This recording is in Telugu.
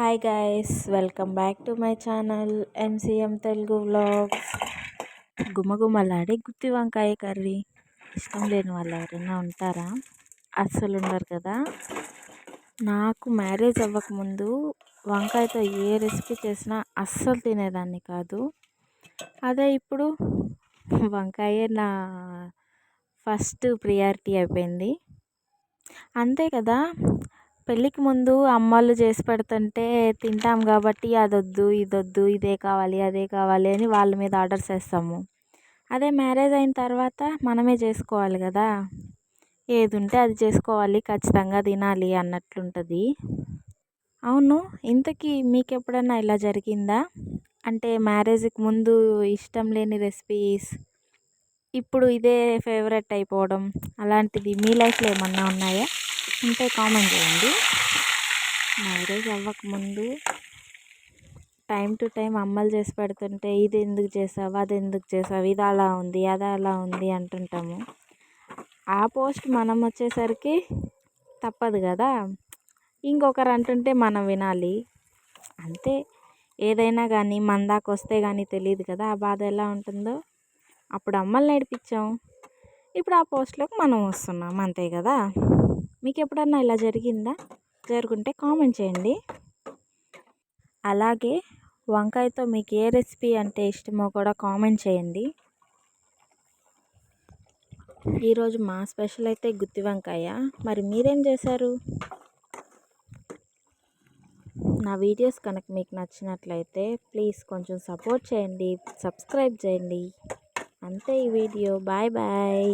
Hi guys welcome back to my channel MCM Telugu vlogs గుమగుమలాడే గుత్తి వంకాయ కర్రీ. ఇష్టం లేని వాళ్ళు ఎవరైనా ఉంటారా? అస్సలు ఉండరు కదా? నాకు మ్యారేజ్ అవ్వకముందు వంకాయతో ఏ రెసిపీ చేసినా అస్సలు తినేదాన్ని కాదు. అదే ఇప్పుడు వంకాయే నా ఫస్ట్ ప్రియారిటీ అయిపోయింది. అంతే కదా? పెళ్ళికి ముందు అమ్మాళ్ళు చేసి పెడుతుంటే తింటాం కాబట్టి అదొద్దు ఇదొద్దు ఇదే కావాలి అదే కావాలి అని వాళ్ళ మీద ఆర్డర్స్ వేస్తాము. అదే మ్యారేజ్ అయిన తర్వాత మనమే చేసుకోవాలి కదా. ఏది ఉంటే అది చేసుకోవాలి ఖచ్చితంగా తినాలి అన్నట్లుంటుంది. అవును ఇంతకీ మీకు ఎప్పుడైనా ఇలా జరిగిందా? అంటే మ్యారేజ్కి ముందు ఇష్టం లేని రెసిపీస్ ఇప్పుడు ఇదే ఫేవరెట్ అయిపోవడం అలాంటిది మీ లైఫ్లో ఏమన్నా ఉన్నాయా? ఉంటే కామెంట్ చేయండి. మ్యారేజ్ అవ్వకముందు టైం టు టైం అమ్మలు చేసి పెడుతుంటే ఇది ఎందుకు చేసావు? అది ఎందుకు చేసావు? ఇది అలా ఉంది అది అలా ఉంది అంటుంటాము. ఆ పోస్ట్ మనం వచ్చేసరికి తప్పదు కదా? ఇంకొకరు అంటుంటే మనం వినాలి. అంతే. ఏదైనా కానీ మన దాకా వస్తే కానీ తెలియదు కదా ఆ బాధ ఎలా ఉంటుందో? అప్పుడు అమ్మల్ని నేర్పించాం. ఇప్పుడు ఆ పోస్ట్లోకి మనం వస్తున్నాం అంతే కదా? మీకు ఎప్పుడన్నా ఇలా జరిగిందా? జరుగుంటే కామెంట్ చేయండి. అలాగే వంకాయతో మీకు ఏ రెసిపీ అంటే ఇష్టమో కూడా కామెంట్ చేయండి. ఈరోజు మా స్పెషల్ అయితే గుత్తి వంకాయ. మరి మీరేం చేశారు? నా వీడియోస్ కనుక మీకు నచ్చినట్లయితే ప్లీజ్ కొంచెం సపోర్ట్ చేయండి సబ్స్క్రైబ్ చేయండి. అంతే ఈ వీడియో. Bye bye.